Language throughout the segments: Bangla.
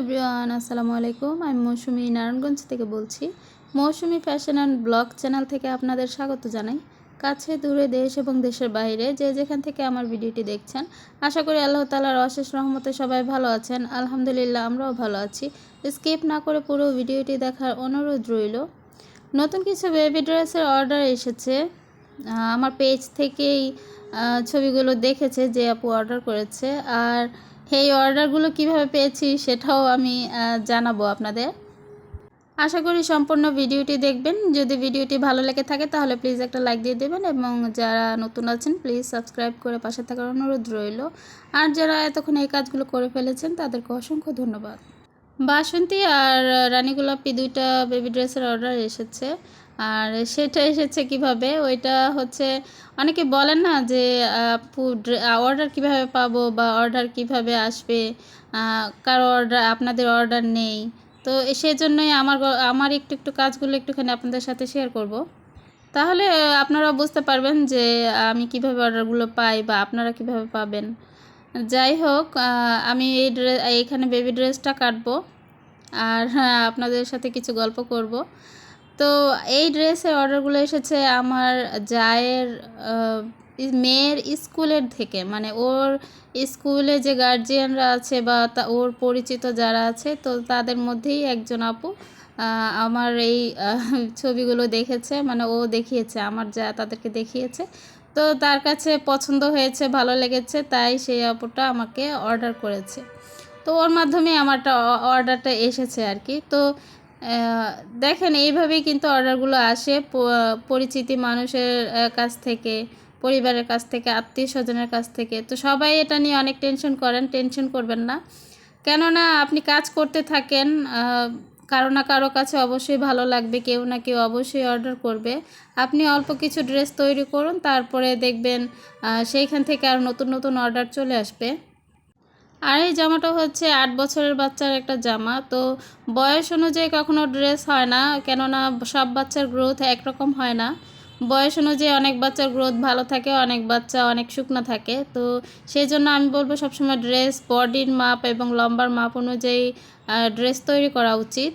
এভরিওয়ান, আসসালামু আলাইকুম। আমি মৌসুমি নারায়ণগঞ্জ থেকে বলছি। Mousumi fashion and blog channel থেকে আপনাদের স্বাগত জানাই। কাছে, দূরে, দেশ এবং দেশের বাইরে যে যেখান থেকে আমার ভিডিওটি দেখছেন, আশা করি আল্লাহ তালার অশেষ রহমতে সবাই ভালো আছেন। আলহামদুলিল্লাহ, আমরাও ভালো আছি। স্কিপ না করে পুরো ভিডিওটি দেখার অনুরোধ রইল। নতুন কিছু বেবি ড্রেসের অর্ডার এসেছে। আমার পেজ থেকেই ছবিগুলো দেখেছে যে আপু অর্ডার করেছে। আর এই অর্ডারগুলো কীভাবে পেয়েছি সেটাও আমি জানাব আপনাদের। আশা করি সম্পূর্ণ ভিডিওটি দেখবেন। যদি ভিডিওটি ভালো লেগে থাকে তাহলে প্লিজ একটা লাইক দিয়ে দেবেন এবং যারা নতুন আছেন প্লিজ সাবস্ক্রাইব করে পাশে থাকার অনুরোধ রইল। আর যারা এতক্ষণ এই কাজগুলো করে ফেলেছেন তাদেরকে অসংখ্য ধন্যবাদ। বাসন্তী আর রানী গোলাপি দুইটা বেবি ড্রেসের অর্ডার এসেছে। আর সেটা এসেছে কীভাবে? ওইটা হচ্ছে, অনেকে বলেন না যে ফুড অর্ডার কীভাবে পাবো বা অর্ডার কীভাবে আসবে? কারও অর্ডার আপনাদের অর্ডার নেই। তো সেই জন্যই আমার আমার একটু একটু কাজগুলো একটুখানি আপনাদের সাথে শেয়ার করব। তাহলে আপনারা বুঝতে পারবেন যে, আমি কীভাবে অর্ডারগুলো পাই বা আপনারা কীভাবে পাবেন। যাই হোক আমি এই ড্রেস এইখানে বেবি ড্রেসটা কাটবো। আর হ্যাঁ আপনাদের সাথে কিছু গল্প করব। তো এই ড্রেসের অর্ডারগুলো এসেছে আমার জায়ের মেয়ের স্কুলের থেকে। মানে ওর স্কুলে যে গার্জিয়ানরা আছে বা তা, ওর পরিচিত যারা আছে, তো তাদের মধ্যেই একজন আপু আমার এই ছবিগুলো দেখেছে। মানে ও দেখিয়েছে, আমার যা তাদেরকে দেখিয়েছে। তো তার কাছে পছন্দ হয়েছে, ভালো লেগেছে, তাই সেই আপুটা আমাকে অর্ডার করেছে। তো ওর মাধ্যমে আমারটা অর্ডারটা এসেছে আর কি। তো দেখেন, এইভাবেই কিন্তু অর্ডারগুলো আসে। পরিচিতি মানুষের কাছ থেকে, পরিবারের কাছ থেকে আত্মীয় স্বজনের কাছ থেকে। তো সবাই এটা নিয়ে অনেক টেনশন করেন টেনশন করবেন না। কেননা আপনি কাজ করতে থাকেন কারও না কারও কাছে অবশ্যই ভালো লাগবে, কেউ না কেউ অবশ্যই অর্ডার করবে। আপনি অল্প কিছু ড্রেস তৈরি করুন, তারপরে দেখবেন সেইখান থেকে আর নতুন নতুন অর্ডার চলে আসবে। আর এই জামাটা হচ্ছে আট বছরের বাচ্চার একটা জামা। তো বয়স অনুযায়ী কখনো ড্রেস হয় না, কেননা সব বাচ্চার গ্রোথ একরকম হয় না। বয়স অনুযায়ী অনেক বাচ্চার গ্রোথ ভালো থাকে, অনেক বাচ্চা অনেক শুকনো থাকে। তো সেই জন্য আমি বলব সবসময় ড্রেস বডির মাপ এবং লম্বার মাপ অনুযায়ী ড্রেস তৈরি করা উচিত।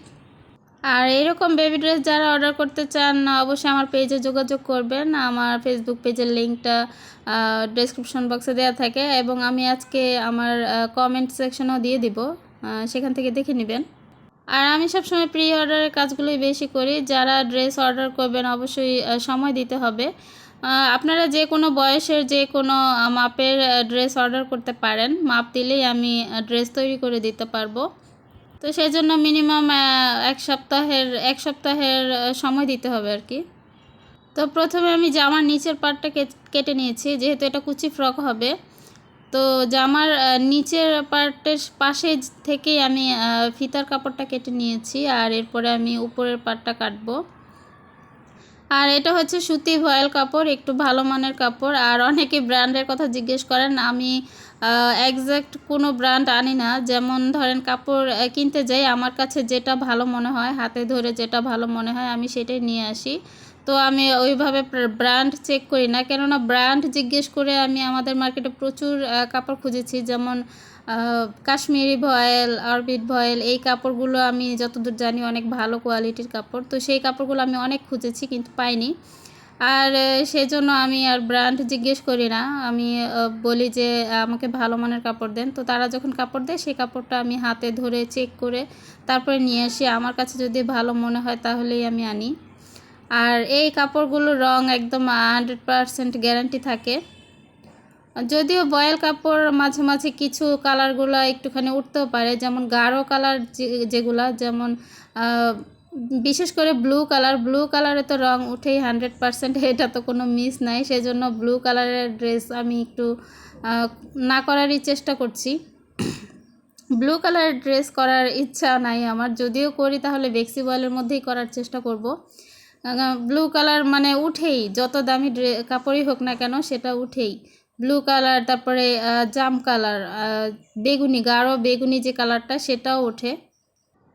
আর এরকম বেবি ড্রেস যারা অর্ডার করতে চান, অবশ্যই আমার পেজে যোগাযোগ করবেন। আমার ফেসবুক পেজের লিঙ্কটা ডেসক্রিপশন বক্সে দেওয়া থাকে এবং আমি আজকে আমার কমেন্ট সেকশনেও দিয়ে দিব। সেখান থেকে দেখে নেবেন। আর আমি সবসময় প্রি অর্ডারের কাজগুলোই বেশি করি। যারা ড্রেস অর্ডার করবেন, অবশ্যই সময় দিতে হবে। আপনারা যে কোনো বয়সের যে কোনো মাপের ড্রেস অর্ডার করতে পারেন। মাপ দিলেই আমি ড্রেস তৈরি করে দিতে পারব। তো সেই জন্য মিনিমাম এক সপ্তাহের এক সপ্তাহের সময় দিতে হবে আর কি। তো প্রথমে আমি জামার নিচের পার্টটা কেটে নিয়েছি, যেহেতু এটা কুচি ফ্রক হবে। তো জামার নিচের পার্টের পাশে থেকেই আমি ফিতার কাপড়টা কেটে নিয়েছি, আর এরপরে আমি উপরের পার্টটা কাটবো। আর এটা হচ্ছে সুতি ভয়েল কাপড়, একটু ভালো মানের কাপড়। আর অনেকে ব্র্যান্ডের কথা জিজ্ঞেস করেন, আমি একজ্যাক্ট কোনো ব্র্যান্ড আনি না। যেমন ধরেন কাপড় কিনতে যাই, আমার কাছে যেটা ভালো মনে হয়, হাতে ধরে যেটা ভালো মনে হয়, আমি সেটাই নিয়ে আসি। তো আমি ওইভাবে ব্র্যান্ড চেক করি না। কেননা ব্র্যান্ড জিজ্ঞেস করে আমি আমাদের মার্কেটে প্রচুর কাপড় খুঁজেছি। যেমন কাশ্মীরি ভয়েল অরবিট ভয়েল, এই কাপড়গুলো আমি যতদূর জানি অনেক ভালো কোয়ালিটির কাপড়। তো সেই কাপড়গুলো আমি অনেক খুঁজেছি কিন্তু পাইনি। আর সেজন্য আমি আর ব্র্যান্ড জিজ্ঞেস করি না। আমি বলি যে, আমাকে ভালো মানের কাপড় দেন। তো তারা যখন কাপড় দেয়, সেই কাপড়টা আমি হাতে ধরে চেক করে তারপরে নিয়ে আসি। আমার কাছে যদি ভালো মনে হয়, তাহলেই আমি আনি। আর এই কাপড়গুলোর রং একদম হান্ড্রেড পারসেন্ট গ্যারান্টি থাকে। যদিও বয়েল কাপড় মাঝে মাঝে কিছু কালারগুলো একটুখানি উঠতেও পারে, যেমন গাঢ় কালার যেগুলা, যেমন বিশেষ করে ব্লু কালার, ব্লু কালারে তো রং উঠেই হান্ড্রেড পারসেন্ট, এটা তো কোনো মিস নাই সেই জন্য ব্লু কালারের ড্রেস আমি একটু না করারই চেষ্টা করছি। ব্লু কালারের ড্রেস করার ইচ্ছা নাই আমার, যদিও করি তাহলে বেক্সি বয়েলের মধ্যেই করার চেষ্টা করব। ব্লু কালার মানে উঠেই, যত দামি ড্রে, কাপড়ই হোক না কেন, সেটা উঠেই। ব্লু কালার তারপরে জাম কালার বেগুনি, গাঢ় বেগুনি যে কালারটা সেটাও ওঠে।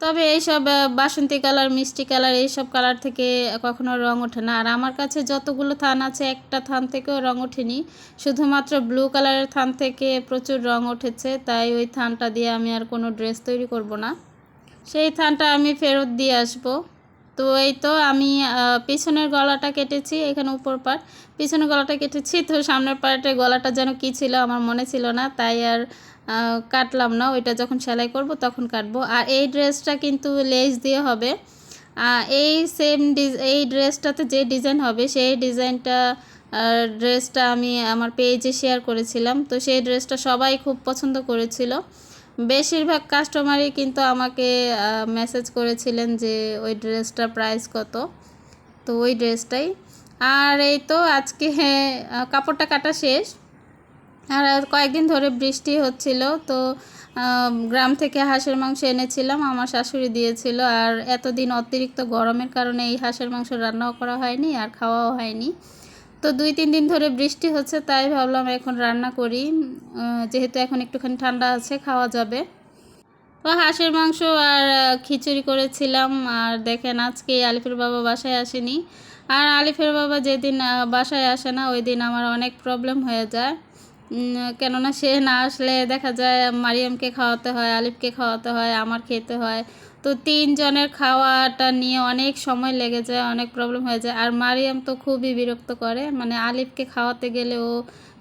তবে এইসব বাসন্তী কালার মিষ্টি কালার এইসব কালার থেকে কখনো রং ওঠে না। আর আমার কাছে যতগুলো থান আছে, একটা থান থেকেও রং ওঠেনি। শুধুমাত্র ব্লু কালারের থান থেকে প্রচুর রং উঠেছে, তাই ওই থানটা দিয়ে আমি আর কোনো ড্রেস তৈরি করব না। সেই থানটা আমি ফেরত দিয়ে আসব। তো এই তো আমি পিছনের গলাটা কেটেছি এখানে উপর পাট পিছনের গলাটা কেটেছি তো সামনের পার্টে গলাটা যেন কী ছিল আমার মনে ছিল না, তাই আর কাটলাম না। ওইটা যখন সেলাই করব তখন কাটবো। আর এই ড্রেসটা কিন্তু লেস দিয়ে হবে। এই সেম এই ড্রেসটাতে যে ডিজাইন হবে সেই ডিজাইনটা ড্রেসটা আমি আমার পেজে শেয়ার করেছিলাম। তো সেই ড্রেসটা সবাই খুব পছন্দ করেছিল। বেশিরভাগ কাস্টমারই কিন্তু আমাকে মেসেজ করেছিলেন যে ওই ড্রেসটার প্রাইস কত। তো ওই ড্রেসটাই আর এই তো আজকে কাপড়টা কাটা শেষ। আর কয়েকদিন ধরে বৃষ্টি হচ্ছিল, তো গ্রাম থেকে হাঁসের মাংস এনেছিলাম, আমার শাশুড়ি দিয়েছিল। আর এতদিন অতিরিক্ত গরমের কারণে এই হাঁসের মাংস রান্নাও করা হয়নি আর খাওয়াও হয়নি। তো দুই, তিন দিন ধরে বৃষ্টি হচ্ছে, তাই ভাবলাম এখন রান্না করি। যেহেতু এখন একটুখানি ঠান্ডা আছে, খাওয়া যাবে। তো হাঁসের মাংস আর খিচুড়ি করেছিলাম। আর দেখেন, আজকে আলিফের বাবা বাসায় আসেনি। আর আলিফের বাবা যেদিন বাসায় আসে না, ওই দিন আমার অনেক প্রবলেম হয়ে যায়। কেননা সে না আসলে দেখা যায়, মারিয়ামকে খাওয়াতে হয়, আলিফকে খাওয়াতে হয়, আমার খেতে হয়। তো তিনজনের খাওয়াটা নিয়ে অনেক সময় লেগে যায়, অনেক প্রবলেম হয়ে যায়। আর মারিয়াম তো খুবই বিরক্ত করে। মানে আলিফকে খাওয়াতে গেলে ও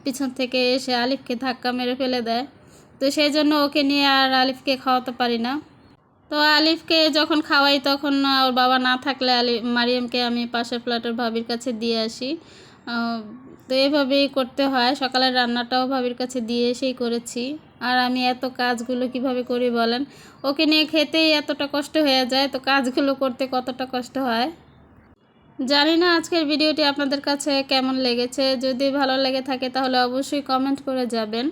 পিছন থেকে এসে আলিফকে ধাক্কা মেরে ফেলে দেয়। তো সেই জন্য ওকে নিয়ে আর আলিফকে খাওয়াতে পারি না। তো আলিফকে যখন খাওয়াই তখন ওর বাবা না থাকলে আলি, মারিয়ামকে আমি পাশের ফ্ল্যাটের ভাবির কাছে দিয়ে আসি। তো এভাবেই করতে হয়। সকালের রান্নাটাও ভাবির কাছে দিয়ে এসেই করেছি। আর আমি এত কাজগুলো কীভাবে করি বলেন? ওকে নিয়ে খেতেই এতটা কষ্ট হয়ে যায়, তো কাজগুলো করতে কতটা কষ্ট হয়? জানি না আজকের ভিডিওটি আপনাদের কাছে কেমন লেগেছে। যদি ভালো লেগে থাকে তাহলে অবশ্যই কমেন্ট করে যাবেন।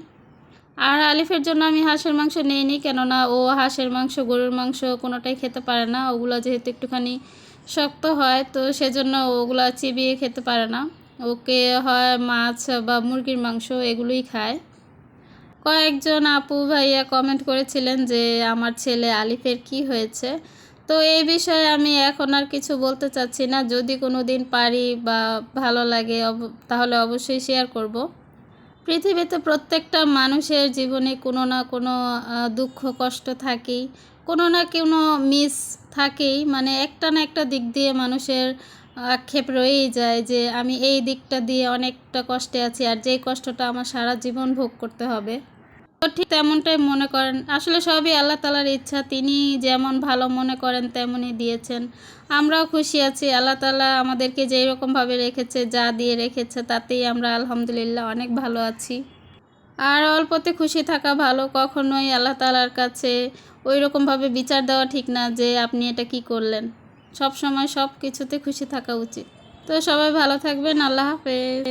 আর আলিফের জন্য আমি হাঁসের মাংস নিইনি, কেননা ও হাঁসের মাংস, গরুর মাংস কোনোটাই খেতে পারে না। ওগুলো যেহেতু একটুখানি শক্ত হয়, তো সেজন্য ওগুলো চিবিয়ে খেতে পারে না। ওকে হয় মাছ বা মুরগির মাংস, এগুলোই খায়। কয়েকজন আপু ভাইয়া কমেন্ট করেছিলেন যে, আমার ছেলে আলিফের কি হয়েছে? তো এই বিষয়ে আমি এখন আর কিছু বলতে চাচ্ছি না। যদি কোনো দিন পারি বা ভালো লাগে তাহলে অবশ্যই শেয়ার করব। পৃথিবীতে প্রত্যেকটা মানুষের জীবনে কোনো না কোনো দুঃখ, কষ্ট থাকেই। কোনো না কোনো মিস থাকেই। মানে একটা না একটা দিক দিয়ে মানুষের আক্ষেপ রয়েই যায় যে, আমি এই দিকটা দিয়ে অনেকটা কষ্টে আছি আর যেই কষ্টটা আমার সারা জীবন ভোগ করতে হবে। ঠিক তেমনটাই মনে করেন। আসলে সবই আল্লাহ তালার ইচ্ছা, তিনি যেমন ভালো মনে করেন তেমনই দিয়েছেন। আমরাও খুশি আছি, আল্লাহ তালা আমাদেরকে যেই রকমভাবে রেখেছে, যা দিয়ে রেখেছে, তাতেই আমরা আলহামদুলিল্লাহ অনেক ভালো আছি। আর অল্পতে খুশি থাকা ভালো, কখনোই আল্লাহ তালার কাছে ওই রকমভাবে বিচার দেওয়া ঠিক না যে আপনি এটা কি করলেন। সব সময় সব কিছুতে খুশি থাকা উচিত। তো সবাই ভালো থাকবেন, আল্লাহ হাফেজ।